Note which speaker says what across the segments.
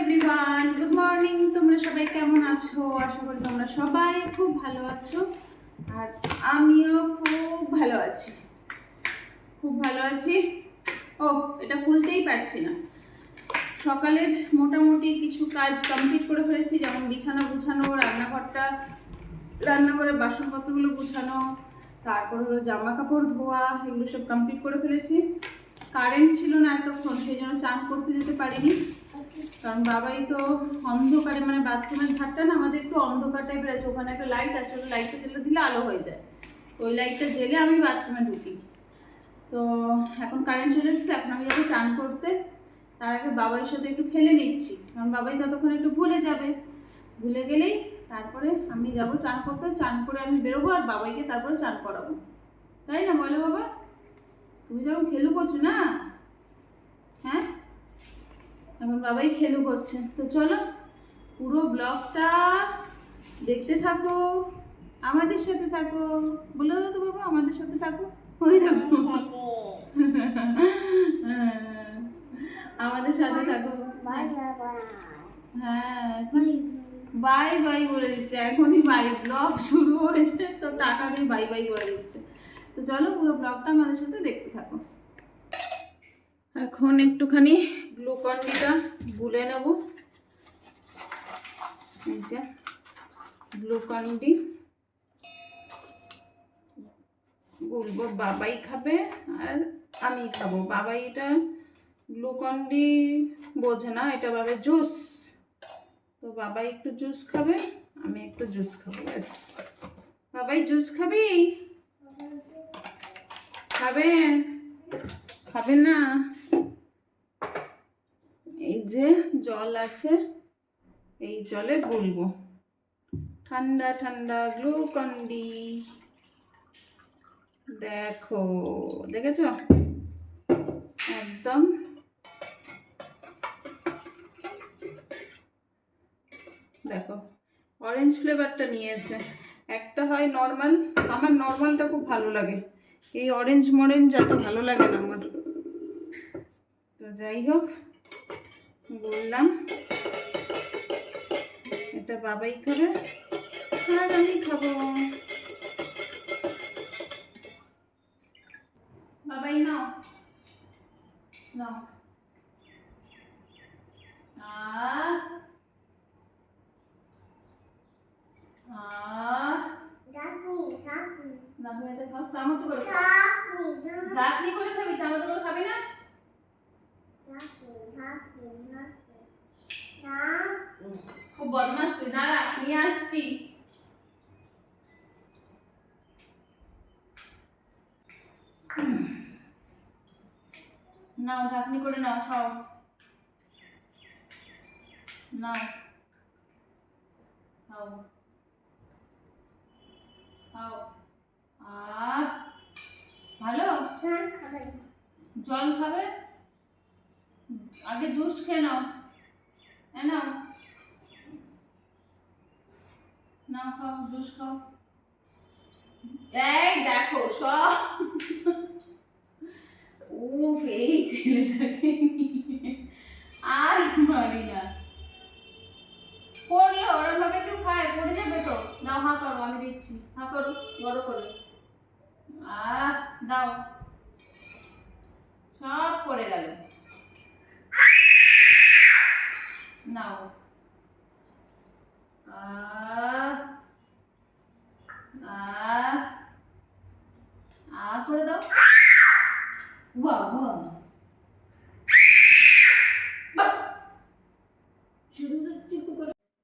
Speaker 1: Everyone good morning তোমরা সবাই কেমন আছো? আশা করি তোমরা সবাই খুব ভালো আছো। আর আমিও খুব ভালো আছি। খুব ভালো আছি। ও, এটা খুলতেই পারছি না। সকালের মোটামুটি কিছু কাজ কমপ্লিট করে ফেলেছি, যেমন বিছানা গুছানো, রান্নাঘরটা রান্নাঘরে বাসনপত্রগুলো গুছানো, তারপর হলো জামা কাপড় ধোয়া, এগুলো সব কমপ্লিট করে ফেলেছি। কারেন্ট ছিল না এতক্ষণ, সেই জন্য চান করতে যেতে পারিনি। কারণ বাবাই তো অন্ধকারে মানে বাথরুমের ধারটা না আমাদের একটু অন্ধকার টাইপের আছে, ওখানে একটা লাইট আছে, ওই লাইটটা জ্বেলে দিলে আলো হয়ে যায়। ওই লাইটটা জেলে আমি বাথরুমে ঢুকি। তো এখন কারেন্ট চলে এসেছে, এখন আমি যাব চান করতে। তার আগে বাবাইয়ের সাথে একটু খেলে নিচ্ছি, কারণ বাবাই ততক্ষণ একটু ভুলে যাবে। ভুলে গেলেই তারপরে আমি যাব চান করতে, চান করে আমি বেরোবো আর বাবাইকে তারপরে চান করাবো। তাই না বলো বাবা? তুমি যখন খেলু করছ না? এখন বাবাই খেলু করছে। তো চলো পুরো ব্লগটা দেখতে থাকো আমাদের সাথে থাকো। বলে দাও তো বাবা আমাদের সাথে থাকো। ওই দেখো। হ্যাঁ, আমাদের সাথে থাকো। হ্যাঁ বাই বাই বলে দিচ্ছে। এখনই বাই ব্লগ শুরু হয়েছে তো টাকা দিয়ে বাই বাই করে দিচ্ছে। তো চলো পুরো ব্লগটা আমাদের সাথে দেখতে থাকো। এখন একটুখানি গ্লুকন ডিটা গুলে নেব। এই যে গ্লুকন ডি। গুলবো বাবাই খাবে আর আমি খাব। বাবাই এটা গ্লুকন ডি বোঝে না, এটা বাবা জুস। তো বাবাই একটু জুস খাবে, আমি একটু জুস খাব, ব্যাস। বাবাই জুস খাবি খাবে? খাবে না? যে জল আছে, এই জলে গুলবো ঠান্ডা ঠান্ডা গ্লুকন্ডি দেখো, দেখেছ? একদম। দেখো অরেঞ্জ ফ্লেভারটা নিয়েছে। একটা হয় নর্মাল আমার নর্মালটা খুব ভালো লাগে। এই অরেঞ্জ মরেঞ্জ এত ভালো লাগে না আমার। তো যাই হোক বললাম। এটা বাবাই খাবে। আর আমি খাব। বাবাই নাও। নাও। আহ। আহ। না তুমি এটা খাও। চামচ করে খাবি। চামচ করে খাবি না খুব বদমাস তুই রাখ নিয়ে আসছি। নাও ঢাকনি করে নাও খাও। নাও। খাও। খাও। আহ ভালো? জল খাবে? আগে জুস খেয়ে নাও। হ্যাঁ নাও। নাও খাও, জুস খাও। এই দেখো, সব। উফ, এই ছেলেটাকে আর মারি না। পড়লে ওরম ভাবে কেউ খায়, পড়ে যাবে তো। নাও হা করো, আমি দিচ্ছি। হা করো, বড় করে। আহ, দাও। সব পড়ে গেল। নাও।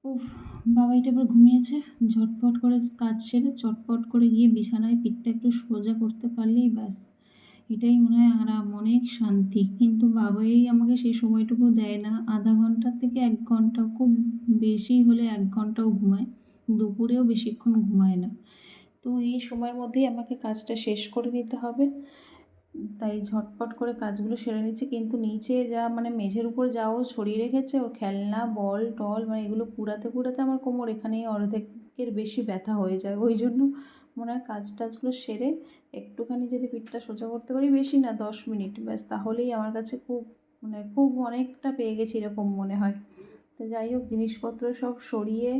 Speaker 1: উফ, বাবা, এটা ঘুমিয়েছে? ঝটপট করে কাজ সেরে চটপট করে গিয়ে বিছানায় পিঠটা একটু সোজা করতে পারলেই ব্যাস। এটাই মনে হয় আরাম অনেক শান্তি। কিন্তু বাবাই আমাকে সেই সময়টুকু দেয় না। আধা ঘণ্টার থেকে এক ঘণ্টা, খুব বেশি হলে এক ঘন্টাও ঘুমায়। দুপুরেও বেশিক্ষণ ঘুমায় না। তো এই সময়ের মধ্যেই আমাকে কাজটা শেষ করে নিতে হবে। তাই ঝটপট করে কাজগুলো সেরে নিচ্ছে। কিন্তু নিচে যা মানে মেঝের উপর যাও ছড়িয়ে রেখেছে, ওর খেলনা, বল, টল মানে এগুলো কুড়াতে কুড়াতে আমার কোমর এখানেই অর্ধেকের বেশি ব্যথা হয়ে যায়। ওই জন্য মনে হয় কাজ টাজগুলো সেরে একটুখানি যদি পিঠটা সোজা করতে পারি, বেশি না, দশ মিনিট। ব্যাস, তাহলেই আমার কাছে খুব মানে খুব অনেকটা পেয়ে গেছি এরকম মনে হয়। তো যাই হোক, জিনিসপত্র সব সরিয়ে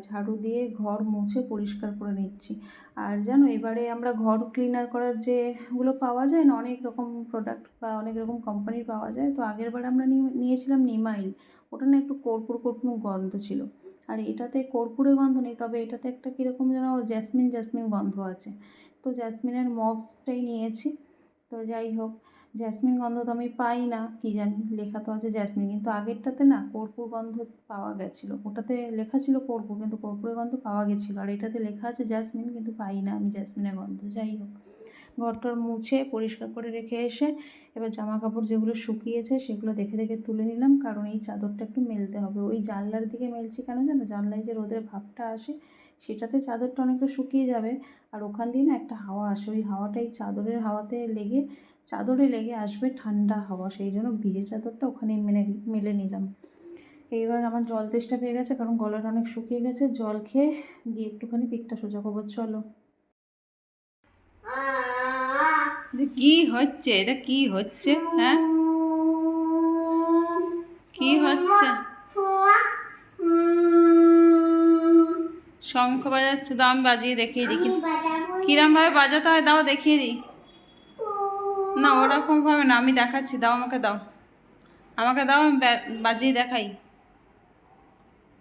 Speaker 1: ঝাড়ু দিয়ে ঘর মুছে পরিষ্কার করে নিচ্ছি। আর জানো, এবারে আমরা ঘর ক্লিনার করার যেগুলো পাওয়া যায় না, অনেক রকম প্রোডাক্ট বা অনেক রকম কোম্পানির পাওয়া যায়। তো আগের বার আমরা নিয়ে- নিয়েছিলাম নিমাইল ওটা না একটু কর্পূর কর্পূর গন্ধ ছিল। আর এটাতে কর্পূরে গন্ধ নেই, তবে এটাতে একটা কীরকম যেন জ্যাসমিন জ্যাসমিন গন্ধ আছে। তো জ্যাসমিনের মবসটাই নিয়েছি। তো যাই হোক জ্যাসমিন গন্ধ তো আমি পাই না, কি জানি, লেখা তো আছে জ্যাসমিন, কিন্তু আগেরটাতে না কর্পূর গন্ধ পাওয়া গেছিল। ওটাতে লেখা ছিল কর্পূর, কিন্তু কর্পূরের গন্ধ পাওয়া গেছিল। আর এটাতে লেখা আছে জ্যাসমিন, কিন্তু পাই না আমি জ্যাসমিনের গন্ধ। যাই হোক ঘরটর মুছে পরিষ্কার করে রেখে এসে এবার জামা কাপড় যেগুলো শুকিয়েছে সেগুলো দেখে দেখে তুলে নিলাম, কারণ এই চাদরটা একটু মেলতে হবে। ওই জানলার দিকে মেলছি কেন জানো? জানলায় যে রোদের ভাবটা আসে সেটাতে চাদরটা অনেকটা শুকিয়ে যাবে। আর ওখান দিয়ে না একটা হাওয়া আসে। ওই হাওয়াটাই চাদরের হাওয়াতে লেগে চাদরে লেগে আসবে ঠান্ডা হাওয়া। সেই জন্য ভিজে চাদরটা ওখানে মেনে মেলে নিলাম। এইবার আমার জল তেষ্টা পেয়ে গেছে কারণ গলাটা অনেক শুকিয়ে গেছে। জল খেয়ে দিয়ে একটুখানি পিঠটা সোজা করব চলো। কি হচ্ছে? এটা কি হচ্ছে? হ্যাঁ? কি হচ্ছে? শঙ্খ বাজাচ্ছে দাও আমি বাজিয়ে দেখিয়ে দিই। কিরম ভাবে বাজাতে হয় দাও দেখিয়ে দিই। না ওরকম ভাবে না আমি দেখাচ্ছি দাও আমাকে দাও। আমাকে দাও আমি বাজিয়ে দেখাই।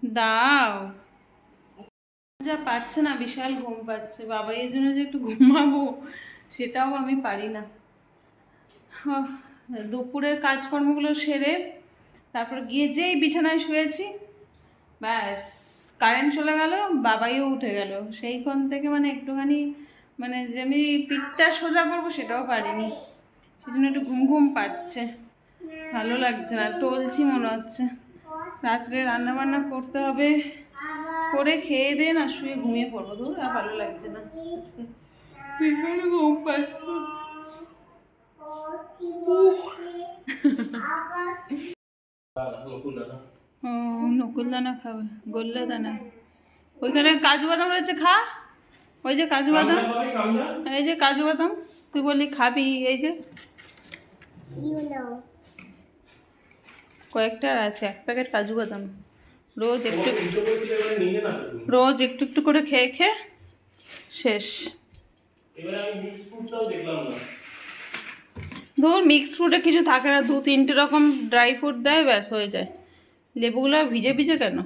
Speaker 1: দাও। যা পাচ্ছে না বিশাল ঘুম পাচ্ছে। বাবা এই জন্য যে একটু ঘুমাবো সেটাও আমি পারি না। দুপুরের কাজকর্মগুলো সেরে তারপর গিয়ে যেই বিছানায় শুয়েছি ব্যাস। কারেন্ট চলে গেল বাবাইও উঠে গেল। সেইখান থেকে মানে একটুখানি মানে যে আমি পিঠটা সোজা করব সেটাও পারিনি। সেই জন্য একটু ঘুম ঘুম পাচ্ছে। ভালো লাগছে না টলছি মনে হচ্ছে। রাত্রে রান্না বান্না করতে হবে। করে খেয়ে দে না শুয়ে ঘুমিয়ে পড়ব। দূর আর ভালো লাগছে না ঘুম পাচ্ছে। নকুল দানা খাবে গোল্লা দানা ওইখানে কাজু বাদাম রয়েছে খা। ওই যে কাজু বাদাম। এই যে কাজু বাদাম তুই বললি খাবি এই যে। কয়েকটা আছে এক প্যাকেট কাজু বাদাম। রোজ একটু রোজ একটু একটু করে খেয়ে খেয়ে শেষ। ধর মিক্স ফ্রুটে কিছু থাকে না দু তিনটে রকম ড্রাই ফ্রুট দেয় ব্যাস হয়ে যায়। লেবুগুলো ভিজে ভিজে কেন?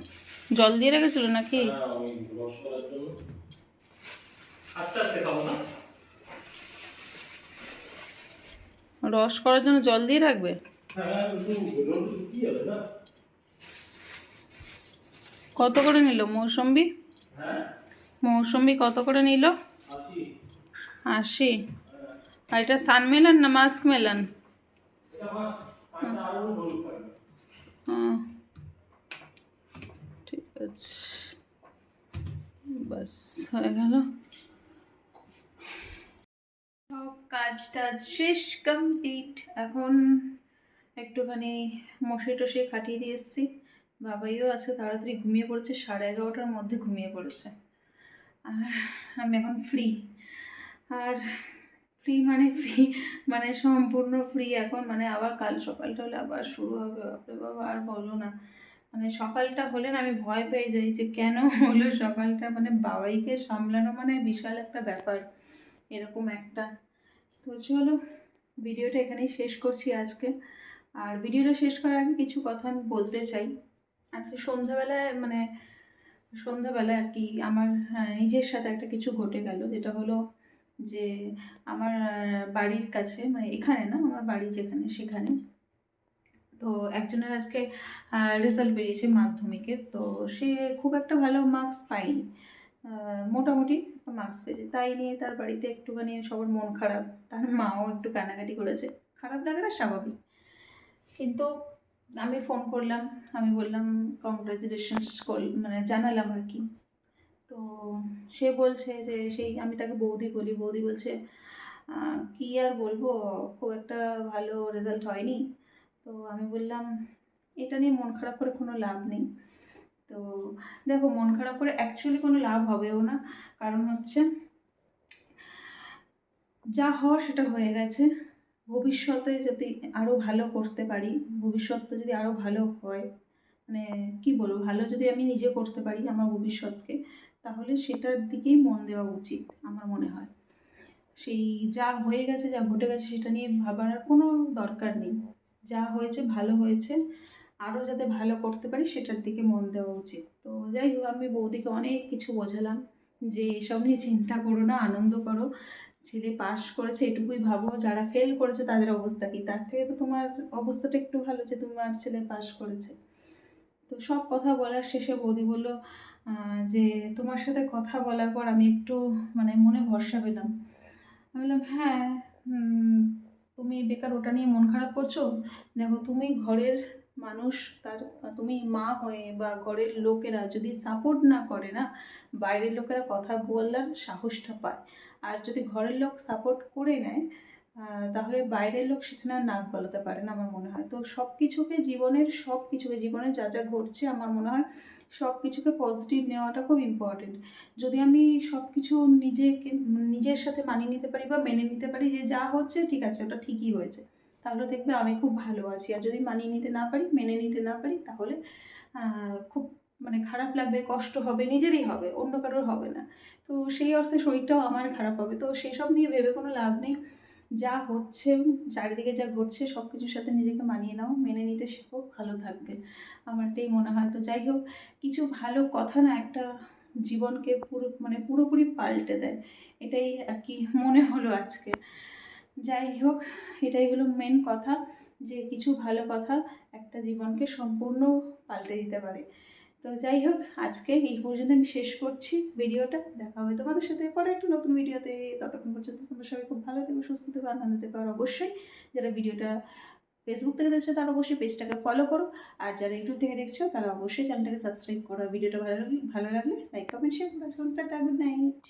Speaker 1: জল দিয়ে রেখেছিল নাকি?
Speaker 2: না?
Speaker 1: রস করার জন্য জল দিয়ে রাখবে?
Speaker 2: হ্যাঁ
Speaker 1: কত করে নিল? মৌসম্বি?
Speaker 2: হ্যাঁ।
Speaker 1: মৌসম্বি কত করে নিল? আশি। আর এটা সানমেলান না মাস্ক মেলান?
Speaker 2: এটা মাছ ঠান্ডা আরও হলুদ থাকবে
Speaker 1: হ্যাঁ ঠিক আছে বাস, হয়ে গেল। সব কাজ টাজ শেষ কমপ্লিট এখন একটুখানি মশে টসে কাটিয়ে দিয়ে এসেছি। বাবাইও আছে তাড়াতাড়ি ঘুমিয়ে পড়েছে, সাড়ে এগারোটার মধ্যে ঘুমিয়ে পড়েছে। আর আমি এখন ফ্রি আর ফ্রি মানে ফ্রি মানে সম্পূর্ণ ফ্রি এখন মানে আবার কাল সকালটা হলে আবার শুরু হবে। বাপরে বাবা, আর বলো না। মানে সকালটা হলে আমি ভয় পেয়ে যাই যে কেন হলো সকালটা? মানে বাবাইকে সামলানো মানে বিশাল একটা ব্যাপার এরকম একটা। তো চলো ভিডিওটা এখানেই শেষ করছি আজকে। আর ভিডিওটা শেষ করার আগে কিছু কথা আমি বলতে চাই। আজকে সন্ধ্যাবেলায় মানে সন্ধ্যাবেলায় আর কি আমার হ্যাঁ, নিজের সাথে একটা কিছু ঘটে গেল। যেটা হলো যে আমার বাড়ির কাছে মানে এখানে না আমার বাড়ি যেখানে সেখানে তো একজনের আজকে রেজাল্ট বেরিয়েছে মাধ্যমিকের, তো সে খুব একটা ভালো মার্কস পায়নি। মোটামুটি মার্কস পেয়েছে। তাই নিয়ে তার বাড়িতে একটুখানি সবার মন খারাপ। তার মাও একটু কানাকাটি করেছে। খারাপ লাগাটা স্বাভাবিক। কিন্তু আমি ফোন করলাম। আমি বললাম কংগ্রাচুলেশনস কর মানে জানালাম আর কি। তো সে বলছে যে, সেই আমি তাকে বৌদি বলি। বৌদি বলছে কি আর বলব? খুব একটা ভালো রেজাল্ট হয়নি। তো আমি বললাম, এটা নিয়ে মন খারাপ করে কোনো লাভ নেই। তো দেখো, মন খারাপ করে অ্যাকচুয়ালি কোনো লাভ হবেও না। কারণ হচ্ছে, যা হওয়ার সেটা হয়ে গেছে। ভবিষ্যতে যদি আরও ভালো করতে পারি ভবিষ্যৎটা যদি আরও ভালো হয় মানে কি বলব, ভালো যদি আমি নিজে করতে পারি আমার ভবিষ্যৎকে, তাহলে সেটার দিকেই মন দেওয়া উচিত আমার মনে হয়। সেই যা হয়ে গেছে, যা ঘটে গেছে, সেটা নিয়ে ভাবার কোনো দরকার নেই। যা হয়েছে ভালো হয়েছে, আরও যাতে ভালো করতে পারি সেটার দিকে মন দেওয়া উচিত। তো যাই হোক, আমি বৌদিকে অনেক কিছু বোঝালাম যে এসব নিয়ে চিন্তা করো না, আনন্দ করো। ছেলে পাস করেছে, এটুকুই ভাবো, যারা ফেল করেছে তাদের অবস্থা কি? তার থেকে তো তোমার অবস্থাটা একটু ভালো যে তোমার ছেলে পাস করেছে। তো সব কথা বলার শেষে বৌদি বলল যে তোমার সাথে কথা বলার পর আমি একটু মানে মনে ভরসা পেলাম। আমি বললাম হ্যাঁ তুমি বেকার ওটা নিয়ে মন খারাপ করছ? দেখো, তুমি ঘরের মানুষ, তার, তুমি মা হয়ে বা ঘরের লোকেরা যদি সাপোর্ট না করে না, বাইরের লোকেরা কথা বলার সাহসটা পায়। আর যদি ঘরের লোক সাপোর্ট করে নেয় তাহলে বাইরের লোক সেখানে আর নাক গলাতে পারে না আমার মনে হয়। তো সব কিছুকে জীবনের সব কিছুকে জীবনে যা যা ঘটছে আমার মনে হয় সব কিছুকে পজিটিভ নেওয়াটা খুব ইম্পর্টেন্ট যদি আমি সব কিছু নিজেকে, নিজের সাথে মানিয়ে নিতে পারি বা মেনে নিতে পারি যে যা হচ্ছে ঠিক আছে, ওটা ঠিকই হয়েছে, তাহলে দেখবে আমি খুব ভালো আছি। আর যদি মানিয়ে নিতে না পারি, মেনে নিতে না পারি, তাহলে খুব মানে খারাপ লাগবে, কষ্ট হবে, নিজেরই হবে, অন্য কারোর হবে না। তো সেই অর্থে শরীরটাও আমার খারাপ হবে। তো সেসব নিয়ে ভেবে কোনো লাভ নেই। যা হচ্ছে, চারিদিকে যা ঘটছে সব কিছুর সাথে নিজেকে মানিয়ে নাও, মেনে নিতে শেখো, ভালো থাকবে। আমার এটাই মনে হয়। তো যাই হোক, কিছু ভালো কথা না একটা জীবনকে পুরো মানে পুরোপুরি পাল্টে দেয়। এটাই আর কি মনে হলো আজকে। যাই হোক, এটাই হলো মেন কথা যে কিছু ভালো কথা একটা জীবনকে সম্পূর্ণ পাল্টে দিতে পারে। তো যাই হোক, আজকে এই পর্যন্ত আমি শেষ করছি ভিডিওটা। দেখা হবে তোমাদের সাথে পরে একটু নতুন ভিডিওতে। ততক্ষণ পর্যন্ত তোমরা সবাই খুব ভালো থেকো, সুস্থ থেকো, আনন্দ থেকো। আর অবশ্যই যারা ভিডিওটা ফেসবুক থেকে দেখছ, তারা অবশ্যই পেজটাকে ফলো করো। আর যারা ইউটিউব থেকে দেখছ, তারা অবশ্যই চ্যানেলটাকে সাবস্ক্রাইব করো। ভিডিওটা ভালো লাগলে ভালো লাগলে লাইক কমেন্ট শেয়ার করো। Good night